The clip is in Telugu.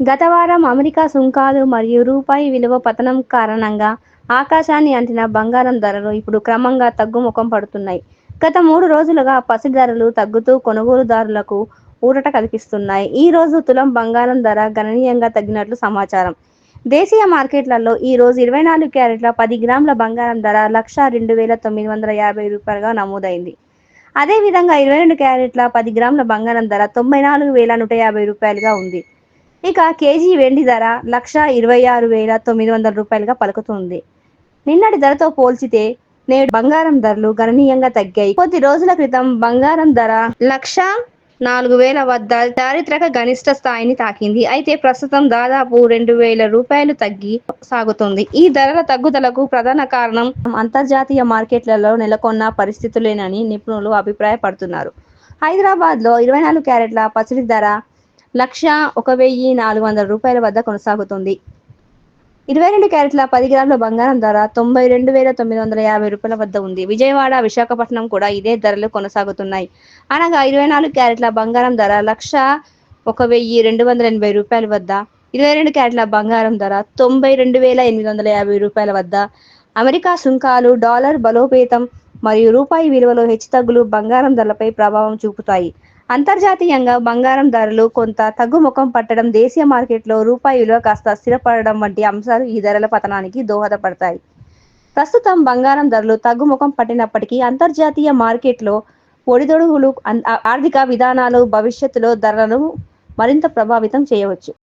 గత వారం అమెరికా సుంకాలు మరియు రూపాయి విలువ పతనం కారణంగా ఆకాశాన్ని అంటిన బంగారం ధరలు ఇప్పుడు క్రమంగా తగ్గుముఖం పడుతున్నాయి. గత మూడు రోజులుగా పసి ధరలు తగ్గుతూ కొనుగోలుదారులకు ఊరట కల్పిస్తున్నాయి. ఈ రోజు తులం బంగారం ధర గణనీయంగా తగ్గినట్లు సమాచారం. దేశీయ మార్కెట్లలో ఈ రోజు ఇరవై నాలుగు క్యారెట్ల పది గ్రాముల బంగారం ధర లక్షా రెండు వేల తొమ్మిది వందల యాభై రూపాయలుగా నమోదైంది. అదేవిధంగా ఇరవై రెండు క్యారెట్ల పది గ్రాముల బంగారం ధర తొంభై నాలుగు వేల నూట యాభై రూపాయలుగా ఉంది. ఇక కేజీ వెండి ధర లక్షా ఇరవై ఆరు వేల తొమ్మిది వందల రూపాయలుగా పలుకుతుంది నిన్నటి ధరతో పోల్చితే నేడు బంగారం ధరలు గణనీయంగా తగ్గాయి. కొద్ది రోజుల క్రితం బంగారం ధర లక్ష నాలుగు వేల వద్ద చారిత్రక గనిష్ట స్థాయిని తాకింది. అయితే ప్రస్తుతం దాదాపు రెండు వేల రూపాయలు తగ్గి సాగుతుంది ఈ ధరల తగ్గుదలకు ప్రధాన కారణం అంతర్జాతీయ మార్కెట్లలో నెలకొన్న పరిస్థితులేనని నిపుణులు అభిప్రాయపడుతున్నారు. హైదరాబాద్లో ఇరవై నాలుగు క్యారెట్ల పసిడి ధర లక్ష ఒక వెయ్యి నాలుగు వందల రూపాయల వద్ద కొనసాగుతుంది ఇరవై రెండు క్యారెట్ల పది గ్రాముల బంగారం ధర తొంభై రెండు వేల తొమ్మిది వందల యాభై రూపాయల వద్ద ఉంది. విజయవాడ, విశాఖపట్నం కూడా ఇదే ధరలు కొనసాగుతున్నాయి. అనగా ఇరవై నాలుగు క్యారెట్ల బంగారం ధర లక్ష ఒక వెయ్యి రెండు వందల ఎనభై రూపాయల వద్ద, ఇరవై రెండు క్యారెట్ల బంగారం ధర తొంభై రెండు వేల ఎనిమిది వందల యాభై రూపాయల వద్ద. అమెరికా సుంకాలు, డాలర్ బలోపేతం మరియు రూపాయి విలువలో హెచ్చుతగ్గులు బంగారం ధరలపై ప్రభావం చూపుతాయి. అంతర్జాతీయంగా బంగారం ధరలు కొంత తగ్గుముఖం పట్టడం, దేశీయ మార్కెట్లో రూపాయి విలువ కాస్త స్థిరపడడం వంటి అంశాలు ఈ ధరల పతనానికి దోహదపడతాయి. ప్రస్తుతం బంగారం ధరలు తగ్గుముఖం పట్టినప్పటికీ అంతర్జాతీయ మార్కెట్లో ఒడిదొడుగులు ఆర్థిక విధానాలు భవిష్యత్తులో ధరలను మరింత ప్రభావితం చేయవచ్చు.